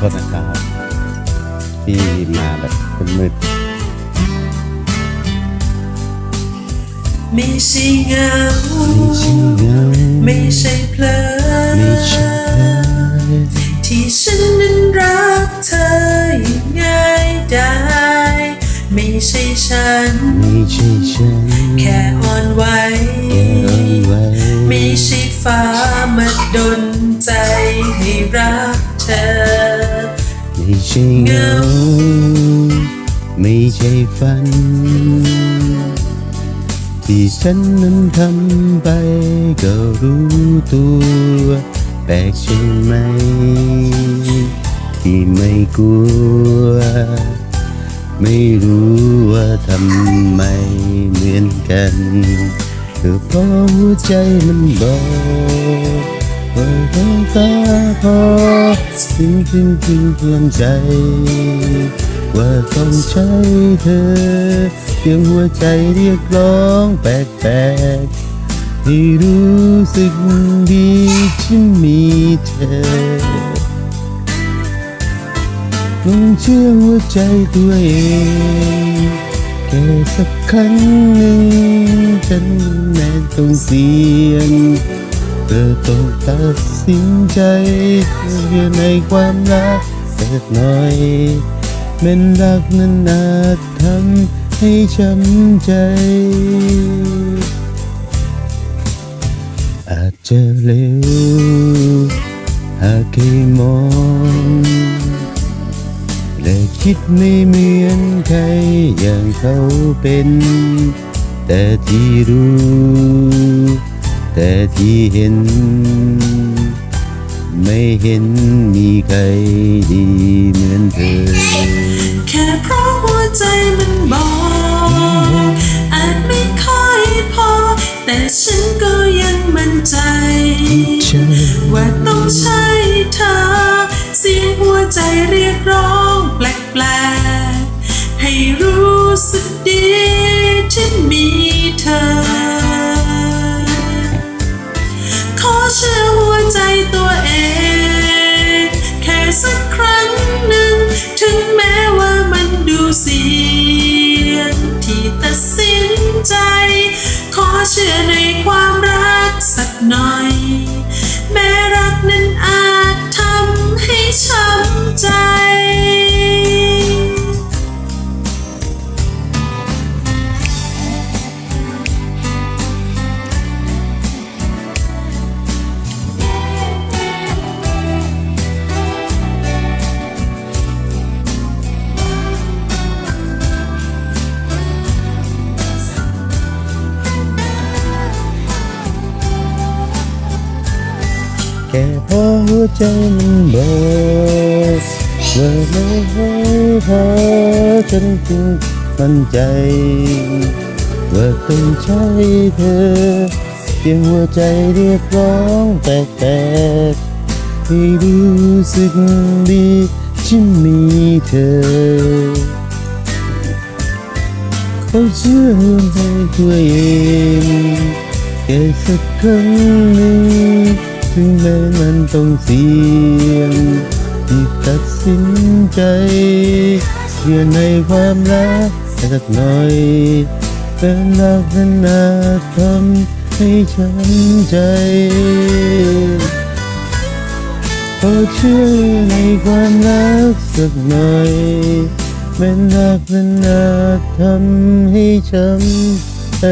โทษนะครับ ที่มาแบบมืดไม่ใช่เหงาๆไม่ใช่เหงาไม่ใช่เพลอไม่ใช่เพลินที่ฉันนั้นรักเธออย่างง่ายได้ไม่ใช่ฉันไม่ใช่ฉันแค่อ่อนไหวแค่อ่อนไหวไม่ใช่ฟ้ามาดนใจให้รักเธอไม่ ใช่เงา ไม่ใช่ฝัน ที่ฉันนั้นทำไปก็รู้ตัว แปลกใช่ไหม ที่ไม่กลัว ไม่รู้ว่าทำไมเหมือนกันก็เพราะหัวใจมันบอก ว่าต้งตาพอจริงจริงจริงเพียงใจ ว่าต้องใช้เธอเพียงหัวใจเรียกร้องแปลกๆให้รู้สึกดีที่มีเธอลงเชื่อหัวใจตัวเองแค่สักครั้งหนึ่งฉันแม้ต้องเสียง เธอต้องตัดสินใจเพื่อในความรักสักหน่อยแมันรักนั้นอาจทำให้ช้ำใจ อาจจะเร็วหากเคยมองและคิดไม่เหมือนใครอย่างเขาเป็น แต่ที่รู้ แต่ที่เห็น ไม่เห็นมีใครดีเหมือนเธอ แค่เพราะหัวใจมันบอกอาจไม่ค่อยพอ แต่ฉันก็ยังมั่นใจ ว่าต้องใช่เธอ เสียงหัวใจเรียกร้องแปลก ที่ตัดสินใจ ขอเชื่อในความ แค่เพราะหัวใจมันบอกว่าไม่ให้พอฉันจึงมั่นใจว่าต้องใช่เธอเพียงหัวใจเรียกร้องแปลกๆให้รู้สึกดีที่มีเธอเขาเชื่อใจตัวเองแค่สักครั้งหนึ่ง ถึงแม้มันต้องเสี่ยงที่ตัดสินใจเชื่อในความรักสักหน่อยแต่รักนั้นอาจทำให้ช้ำใจขอเชื่อในความรักสักหน่อยแม้รักนั้นอาจทำให้ช้ำใจ